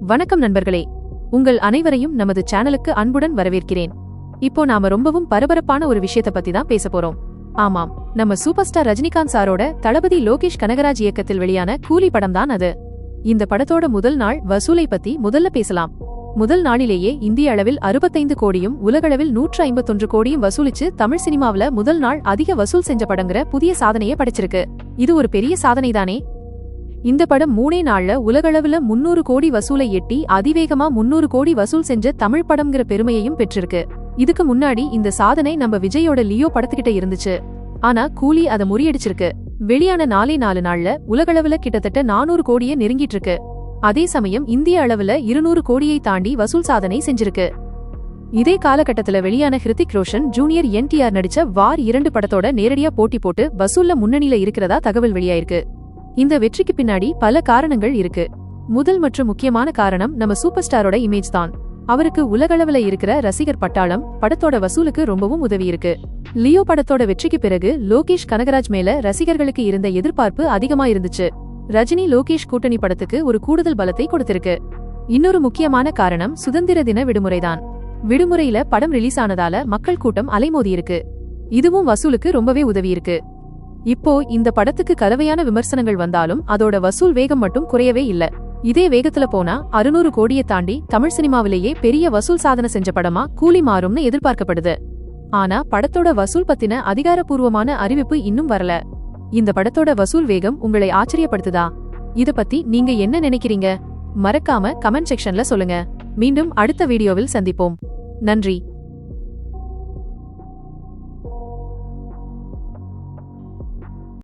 வணக்கம் நண்பர்களே. உங்கள் அனைவரையும் நமது சேனலுக்கு அன்புடன் வரவேற்கிறேன். இப்போ நாம ரொம்பவும் பரபரப்பான ஒரு விஷயத்த பத்தி தான் பேச போறோம். ஆமாம் நம்ம சூப்பர் ஸ்டார் ரஜினிகாந்த் சாரோட தளபதி லோகேஷ் கனகராஜ் இயக்கத்தில் வெளியான கூலி படம் தான் அது. இந்த படத்தோட முதல் நாள் வசூலை பத்தி முதல்ல பேசலாம். முதல் நாளிலேயே இந்திய அளவில் அறுபத்தைந்து கோடியும் உலகளவில் நூற்று ஐம்பத்தொன்று கோடியும் வசூலிச்சு தமிழ் சினிமாவுல முதல் நாள் அதிக வசூல் செஞ்ச படங்கிற புதிய சாதனையை படைச்சிருக்கு. இது ஒரு பெரிய சாதனை தானே இந்த படம் மூணே நாள்ல உலகளவுல முன்னூறு கோடி வசூலை எட்டி அதிவேகமா முன்னூறு கோடி வசூல் செஞ்ச தமிழ் படம்ங்கிற பெருமையையும் பெற்றிருக்கு. இதுக்கு முன்னாடி இந்த சாதனை நம்ம விஜயோட லியோ படத்துக்கிட்ட இருந்துச்சு. ஆனா கூலி அதை முறியடிச்சிருக்கு. வெளியான நாலே நாலு நாள்ல உலகளவுல கிட்டத்தட்ட நானூறு கோடியை நெருங்கிட்டு இருக்கு அதே சமயம் இந்திய அளவுல இருநூறு கோடியை தாண்டி வசூல் சாதனை செஞ்சிருக்கு. இதே காலகட்டத்துல வெளியான ஹிருத்திக் ரோஷன் ஜூனியர் என்டிஆர் நடிச்ச வார் இரண்டு படத்தோட நேரடியா போட்டி போட்டு வசூல்ல முன்னணியில இருக்கிறதா தகவல் வெளியாயிருக்கு. இந்த வெற்றிக்கு பின்னாடி பல காரணங்கள் இருக்கு. முதல் மற்றும் முக்கியமான காரணம் நம்ம சூப்பர் ஸ்டாரோட இமேஜ் தான். அவருக்கு உலகளவுல இருக்கிற ரசிகர் பட்டாளம் படத்தோட வசூலுக்கு ரொம்பவும் உதவி இருக்கு. லியோ படத்தோட வெற்றிக்கு பிறகு லோகேஷ் கனகராஜ் மேல ரசிகர்களுக்கு இருந்த எதிர்பார்ப்பு அதிகமா இருந்துச்சு. ரஜினி லோகேஷ் கூட்டணி படத்துக்கு ஒரு கூடுதல் பலத்தை கொடுத்திருக்கு. இன்னொரு முக்கியமான காரணம் சுதந்திர தின விடுமுறைதான் விடுமுறையில படம் ரிலீஸ் ஆனதால மக்கள் கூட்டம் அலைமோதி இருக்கு இதுவும் வசூலுக்கு ரொம்பவே உதவி இருக்கு. இப்போ இந்த படத்துக்கு கலவையான விமர்சனங்கள் வந்தாலும் அதோட வசூல் வேகம் மட்டும் குறையவே இல்ல. இதே வேகத்துல போனா அறுநூறு கோடியை தாண்டி தமிழ் சினிமாவிலேயே பெரிய வசூல் சாதனை செஞ்ச படமா கூலி மாறும்னு எதிர்பார்க்கப்படுது. ஆனா படத்தோட வசூல் பத்தின அதிகாரப்பூர்வமான அறிவிப்பு இன்னும் வரல. இந்த படத்தோட வசூல் வேகம் உங்களை ஆச்சரியப்படுத்துதா? இத பத்தி நீங்க என்ன நினைக்கிறீங்க? மறக்காம கமெண்ட் செக்ஷன்ல சொல்லுங்க. மீண்டும் அடுத்த வீடியோவில் சந்திப்போம். நன்றி.